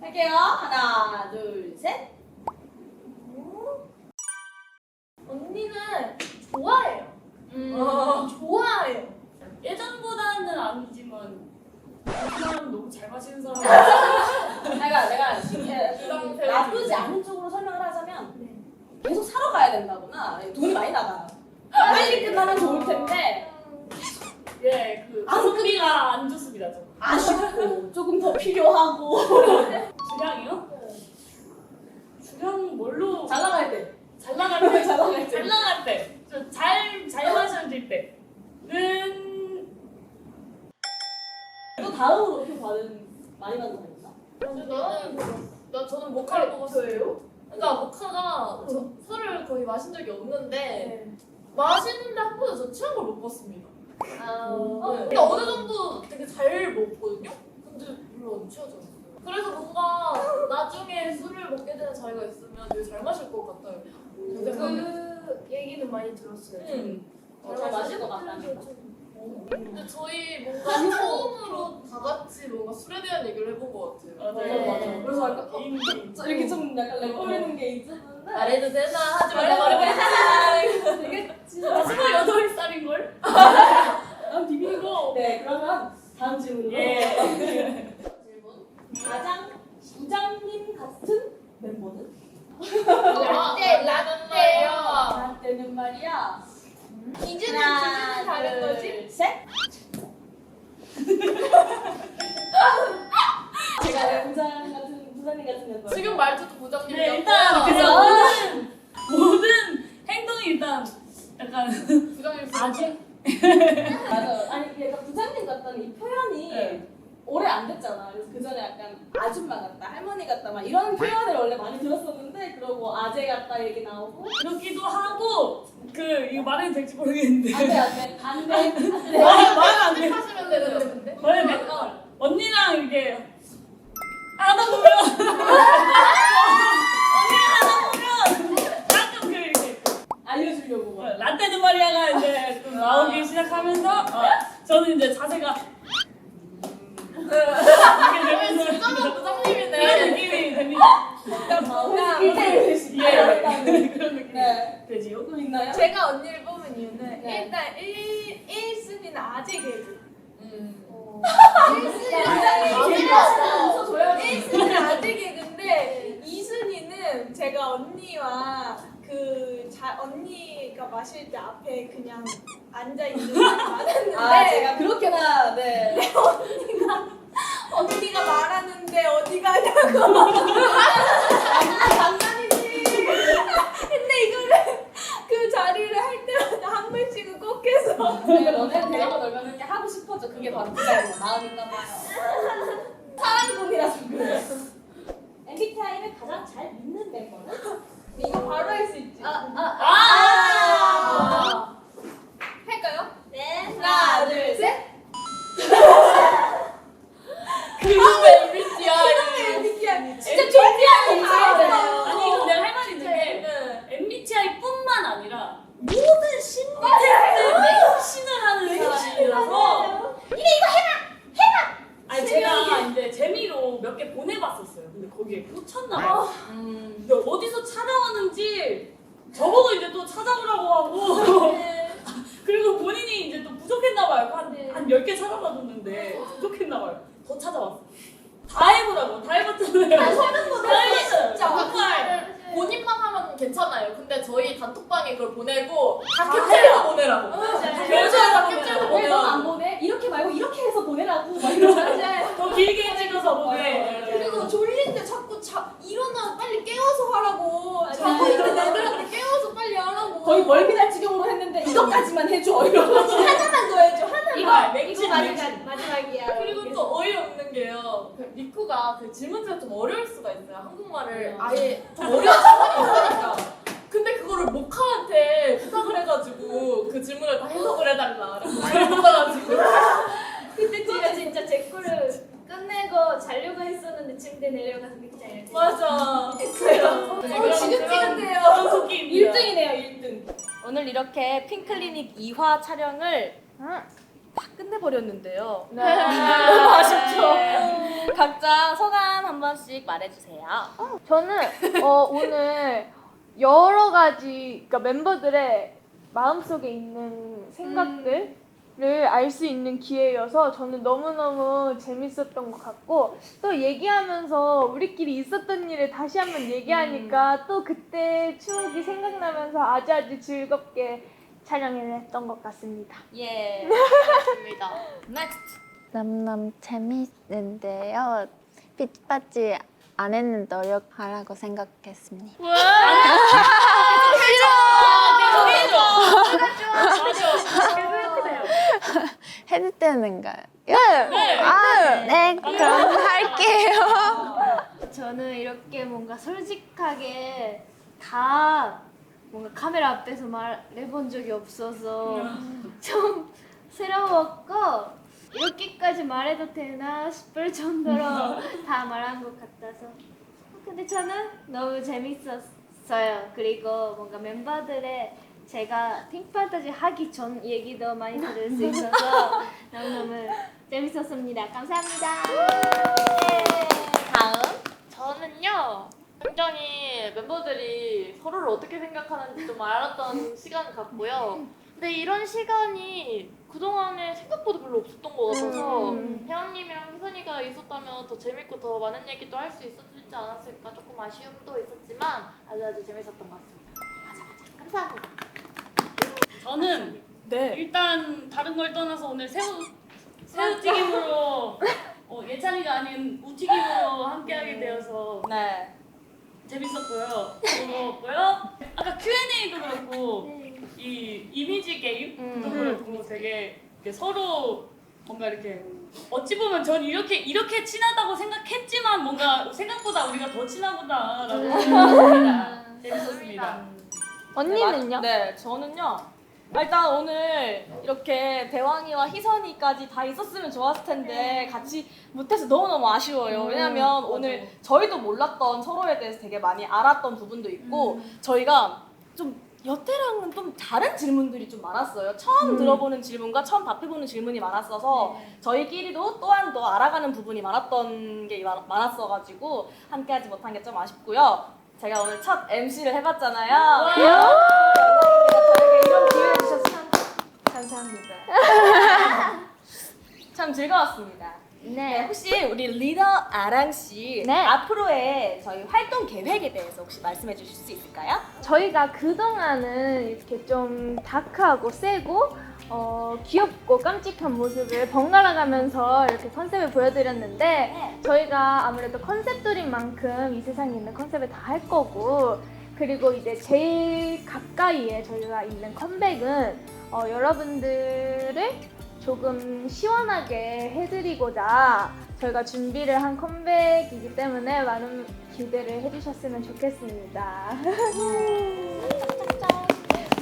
할게요. 하나, 둘, 셋. 언니는 좋아해요. 음. 어, 좋아해요. 예전보다는 아니지만 그 사람 너무 잘 마시는 사람 내가, 내가 이게 그런 좀 나쁘지 않은 쪽으로 설명을 하자면 계속 사러 가야 된다구나. 돈이 많이 나가요. 빨리 끝나면 좋을 텐데 예, 그 아, 소비가 안 좋습니다. 저. 아쉽고 조금 더 필요하고 주량이요? 주량 뭘로 잘 나갈 때. 잘 나갈 때, 잘 나갈 때. 잘 나갈 때, 잘잘 마셔질 때는 또 다음으로 표 받은 많이 받은 사람 있나? 나는 나 저는 모카를 먹었어요. 그러니까 모카가 저 술을 거의 마신 적이 없는데 마시는데 한 번도 저 취한 걸 못 봤습니다. 어, 근데 어느 정도 되게 잘 먹거든요. 근데 별로 안 취하지 않았어요. 그래서 뭔가 나중에 술을 먹게 되는 자리가 있으면 되게 잘 마실 것 같아요. 그 얘기는 많이 들었어요. 음. 어, 잘 마실 것 같다니까. 근데 저희 뭔가 처음으로 다 같이 뭔가 술에 대한 얘기를 해본 것 같아요. 맞아요, 네. 맞아요. 그래서 약간 어. 저 이렇게 좀 약간 렉거리는 게 있었는데 말해도 되나 하지 말라 말해, 말해. 되게 나 스물여덟 살인 걸? 다음 질문으로 예. 질문 가장 부장님 같은 멤버는? 라떼 라떼요. 나 때는 말이야 기준은 기준은 다른 거지? 셋 제가 왜 부장 같은 부장님 같은 멤버 지금 말투도 부장님 네, 일단 그 그죠? 모든 모든 행동이 일단 약간 부장님 아재. 맞아 아니 이게 약간 부장님 같다는 이 표현이 네. 됐잖아. 그래서 그 전에 약간 아줌마 같다, 할머니 같다, 막 이런 표현을 원래 많이 들었었는데, 그러고 아재 같다 얘기 나오고, 그렇기도 하고 그 이거 말해도 될지 모르겠는데 안 돼, 안 돼, 안 돼, 안 돼. 말 말은 안 돼. 하시면 되는데. 말해도 돼. 언니랑 이렇게 하다 보면 언니랑 하다 보면 가끔 그 이렇게 알려주려고. 막. 라떼는 마리아가 이제 좀 나오기 시작하면서 어, 저는 이제 자세가 이렇게 되면서 부장은 부장님이네. 이런 느낌이 됩니다. 그냥 디테일을 예, 알았다는. 그런 느낌 네. 되지요. 또 있나요? 제가 언니를 뽑은 이유는 네. 일단 1, 1순위는 아재 개그. 음. 웃어줘야 돼. 1순위는 아재 개그인데 2순위는 제가 언니와 그 자, 언니가 마실 때 앞에 그냥 앉아 있는 게 많았는데 아, 제가 그렇게나, 네. 언니가 말하는데 어디 가냐고. 장난이지. 근데 이거를 그 자리를 할 때마다 한 번씩은 꼭 해서. 네, 너네 대화가 넓으면 이렇게 하고 싶어져. 그게 바로 부장님 마음인가 봐요. 사랑꾼이라서 그래. MBTI를 가장 잘 믿는 멤버는? 이거 바로 할 수 있지. 아, 아, 아! 할까요? 네. 하나, 둘, 셋. 그룹의 MBTI. MBTI. 진짜 존재하는 인사잖아요. 아니 이거 내가 할 말이 있는 게 네. MBTI뿐만 아니라 모든 심리 테스트 맹신을 하는 사람이라서 이게 이거 해봐 해봐 아니 제가 이제 재미로 몇 개 보내봤었어요. 근데 거기에 꽂혔나 봐. 음. 근데 어디서 찾아왔는지 저보고 이제 또 찾아보라고 하고. 그리고 본인이 이제 또 부족했나 봐요. 한한 몇개 찾아봐줬는데 부족했나 봐요. 더 찾아왔어 다 해보라고 다 해봤잖아요. 아니, 다 해봤어요. 진짜. 정말 본인만 하면 괜찮아요. 근데 저희 단톡방에 그걸 보내고 다 캡처해서 보내라고. 그래서 다. 캡처해서 보내라고 이렇게 해서 보내라고. 막 이러면서. 더 길게 찍어서 보내. 그리고 졸린데 자꾸 자 일어나 빨리 깨워서 하라고. 자고 있는 애들한테 깨워서 빨리 하라고. 거의 멀미날 지경으로 했는데 이것까지만 해줘. 이러면서. 하나만 더 해줘. 하나. 이거. 마지막 마지막이야. 그리고 또 어이없는 게요. 그 리쿠가 그 질문지가 좀 어려울 수가 있어요. 한국말을 아예 좀 어려운 있으니까. 근데 그거를 모카한테 부탁을 해가지고 그 질문을 다 해석을 해달라. 그래서 못 받아가지고. 그때 제가 진짜 제 거를 끝내고 자려고 했었는데 침대 내려가서 그냥 이렇게 맞아. 했어요. 그런- 지긋지긋해요. 그런. 1등이네요, 1등. 오늘 이렇게 핑클리닉 2화 촬영을 다 끝내버렸는데요. 네. 너무 아쉽죠. 각자 소감 한 번씩 말해주세요. 저는 어, 오늘 여러 가지 그러니까 멤버들의 마음속에 있는 생각들 을알수 있는 기회여서 저는 너무너무 재밌었던 것 같고 또 얘기하면서 우리끼리 있었던 일을 다시 한번 얘기하니까 또 그때 추억이 생각나면서 아주 아주 즐겁게 촬영해냈던 것 같습니다. 예. 맞습니다. Next. 너무너무 재밌는데요. 빛받지 않은 노력하라고 생각했습니다. 해 도 되는가요? 네. 아, 네, 그럼 할게요. 저는 이렇게 뭔가 솔직하게 다 뭔가 카메라 앞에서 말해본 적이 없어서 좀 새로웠고 이렇게까지 말해도 되나 싶을 정도로 다 말한 것 같아서 근데 저는 너무 재밌었어요 그리고 뭔가 멤버들의 제가 핑크판타지 하기 전 얘기도 많이 들을 수 있어서 너무너무 재밌었습니다 감사합니다 다음. 저는요 굉장히 멤버들이 서로를 어떻게 생각하는지 좀 알았던 시간 같고요. 근데 이런 시간이 그동안에 생각보다 별로 없었던 것 같아서 혜원님이랑 희선이가 있었다면 더 재밌고 더 많은 얘기도 할 수 있었지 않았을까 조금 아쉬움도 있었지만 아주 아주 재밌었던 것 같습니다. 맞아 맞아 감사합니다. 저는 네. 일단 다른 걸 떠나서 오늘 새우 새우튀김으로 어, 예찬이가 아닌 우튀김으로 함께하게 되어서 네. 재밌었고요. 즐거웠고요. 아까 Q&A도 그렇고 이 이미지 게임도 그렇고 되게 이렇게 서로 뭔가 이렇게 어찌 보면 전 이렇게 이렇게 친하다고 생각했지만 뭔가 생각보다 우리가 더 친하구나라고 생각했습니다. 재밌었습니다. 언니는요? 네, 저는요. 일단 오늘 이렇게 대왕이와 희선이까지 다 있었으면 좋았을 텐데 같이 못해서 너무너무 아쉬워요. 왜냐면 오늘 저희도 몰랐던 서로에 대해서 되게 많이 알았던 부분도 있고 저희가 좀 여태랑은 좀 다른 질문들이 좀 많았어요. 처음 들어보는 질문과 처음 답해보는 질문이 많았어서 저희끼리도 또한 더 알아가는 부분이 많았던 게 많- 많았어가지고 함께하지 못한 게 좀 아쉽고요. 제가 오늘 첫 MC를 해봤잖아요. 저에게 이런 기회를 주셔서 참 감사합니다. 참 즐거웠습니다. 네, 혹시 우리 리더 아랑 씨 네. 앞으로의 저희 활동 계획에 대해서 혹시 말씀해 주실 수 있을까요? 저희가 그동안은 이렇게 좀 다크하고 세고 어, 귀엽고 깜찍한 모습을 번갈아 가면서 이렇게 컨셉을 보여드렸는데 저희가 아무래도 컨셉돌인 만큼 이 세상에 있는 컨셉을 다 할 거고 그리고 이제 제일 가까이에 저희가 있는 컴백은 어, 여러분들을 조금 시원하게 해드리고자 저희가 준비를 한 컴백이기 때문에 많은 기대를 해주셨으면 좋겠습니다.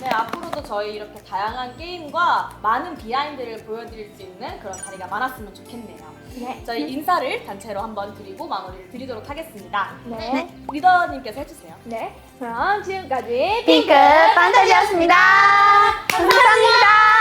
네, 앞으로도 저희 이렇게 다양한 게임과 많은 비하인드를 보여드릴 수 있는 그런 자리가 많았으면 좋겠네요. 네. 저희 인사를 단체로 한번 드리고 마무리를 드리도록 하겠습니다. 네. 리더님께서 해주세요. 네. 그럼 지금까지 핑크 판타지였습니다. 감사합니다.